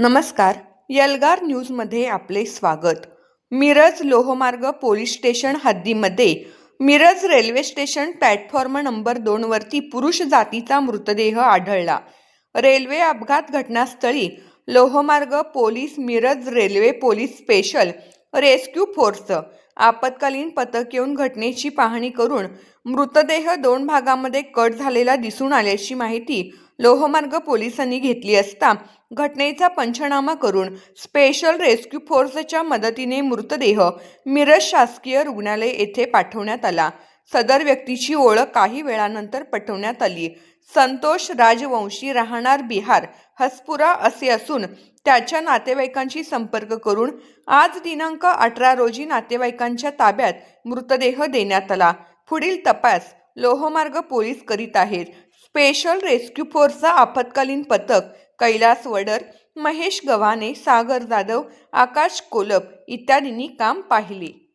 नमस्कार. यलगार न्यूजमध्ये आपले स्वागत. मिरज लोहमार्ग police station हद्दीमध्ये Miraj railway station platform number दोनवरती पुरुष जातीचा मृतदेह आढळला. रेल्वे अपघात घटनास्थळी लोहमार्ग police Miraj railway police special rescue force आपत्कालीन पथक येऊन घटनेची पाहणी करून मृतदेह दोन भागामध्ये कट झालेला दिसून आल्याची माहिती लोहमार्ग पोलिसांनी घेतली असता घटनेचा पंचनामा करून स्पेशल रेस्क्यू फोर्सच्या मदतीने मृतदेह मिरज शासकीय रुग्णालय येथे पाठवण्यात आला. सदर व्यक्तीची ओळख काही वेळानंतर पटवण्यात आली संतोष राजवंशी राहणार बिहार हसपुरा असे असून त्याच्या नातेवाईकांशी संपर्क करून आज दिनांक अठरा रोजी नातेवाईकांच्या ताब्यात मृतदेह देण्यात आला. पुढील तपास लोहमार्ग पोलीस करीत आहेत. स्पेशल रेस्क्यू फोर्सचा आपत्कालीन पथक कैलास वडर महेश गव्हाणे सागर जाधव आकाश कोलप इत्यादींनी काम पाहिले.